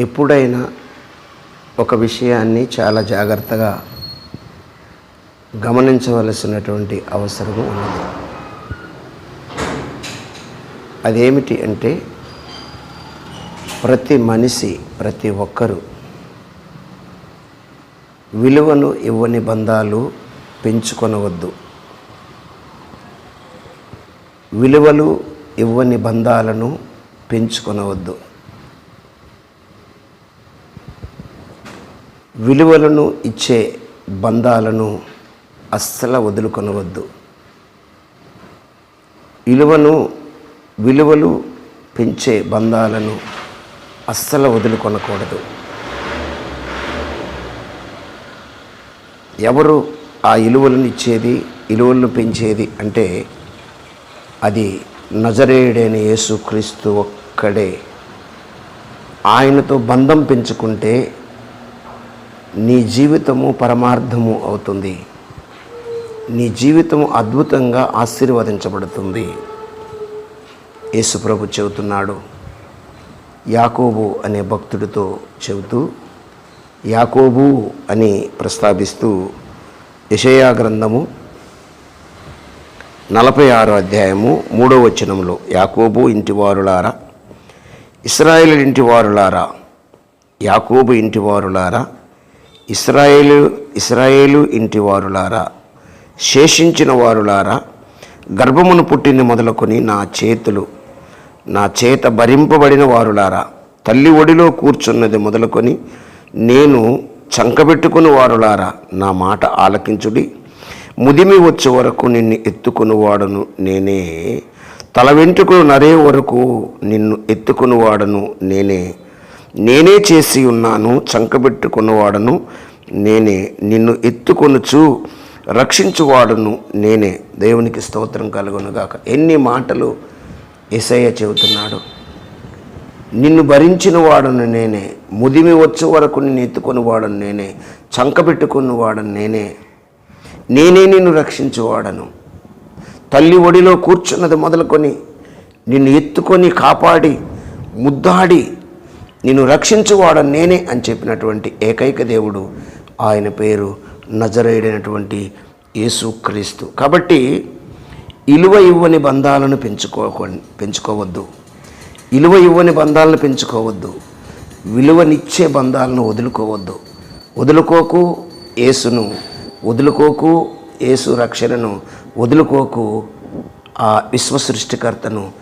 ఎప్పుడైనా ఒక విషయాన్ని చాలా జాగ్రత్తగా గమనించవలసినటువంటి అవసరం ఉన్నది. అదేమిటి అంటే ప్రతి మనిషి ప్రతి ఒక్కరూ విలువను ఇవ్వని బంధాలు పెంచుకొనవద్దు. విలువలు ఇవ్వని బంధాలను పెంచుకొనవద్దు. విలువలను ఇచ్చే బంధాలను అస్సలు వదులుకొనవద్దు. విలువను విలువలు పెంచే బంధాలను అస్సలు వదులుకొనకూడదు. ఎవరు ఆ ఇలువలను ఇచ్చేది ఇలువలను పెంచేది అంటే అది నజరేయుడైన యేసుక్రీస్తు ఒక్కడే. ఆయనతో బంధం పెంచుకుంటే నీ జీవితము పరమార్థము అవుతుంది. నీ జీవితము అద్భుతంగా ఆశీర్వదించబడుతుంది. యేసుప్రభు చెబుతున్నాడు. యాకోబు అనే భక్తుడితో చెబుతూ యాకోబు అని ప్రస్తావిస్తూ యషయా గ్రంథము నలభై ఆరో అధ్యాయము మూడో వచనంలో యాకోబు ఇంటివారులారా ఇస్రాయేల్ ఇంటివారులారా యాకోబు ఇంటివారులారా ఇస్రాయేలు ఇస్రాయేలు ఇంటి వారులారా శేషించిన వారులారా గర్భమును పుట్టిన మొదలుకొని నా చేతులు నా చేత భరింపబడిన వారులారా తల్లి ఒడిలో కూర్చున్నది మొదలుకొని నేను చంకబెట్టుకుని వారులారా నా మాట ఆలకించుడి. ముదిమి వచ్చే వరకు నిన్ను ఎత్తుకుని వాడను నేనే. తల వెంట్రుకలు నరే వరకు నిన్ను ఎత్తుకుని వాడను నేనే. నేనే చేసి ఉన్నాను చంకబెట్టుకున్నవాడను నేనే నిన్ను ఎత్తుకొనుచు రక్షించువాడును నేనే. దేవునికి స్తోత్రం కలుగునుగాక. ఎన్ని మాటలు ఎసయ్య చెబుతున్నాడు? నిన్ను భరించిన వాడును నేనే ముదిమి వచ్చే వరకు నిన్ను ఎత్తుకొని వాడను నేనే చంకబెట్టుకున్న వాడను నేనే. నేనే నిన్ను రక్షించువాడను. తల్లి ఒడిలో కూర్చున్నది మొదలుకొని నిన్ను ఎత్తుకొని కాపాడి ముద్దాడి నిన్ను రక్షించువాడు నేనే అని చెప్పినటువంటి ఏకైక దేవుడు ఆయన పేరు నజరేయుడైనటువంటి యేసుక్రీస్తు కాబట్టి ఇలువ ఇవ్వని బంధాలను పెంచుకో పెంచుకోవద్దు. ఇలువ ఇవ్వని బంధాలను పెంచుకోవద్దు. విలువనిచ్చే బంధాలను వదులుకోవద్దు. వదులుకోకు యేసును వదులుకోకు యేసు రక్షణను వదులుకోకు ఆ విశ్వ సృష్టికర్తను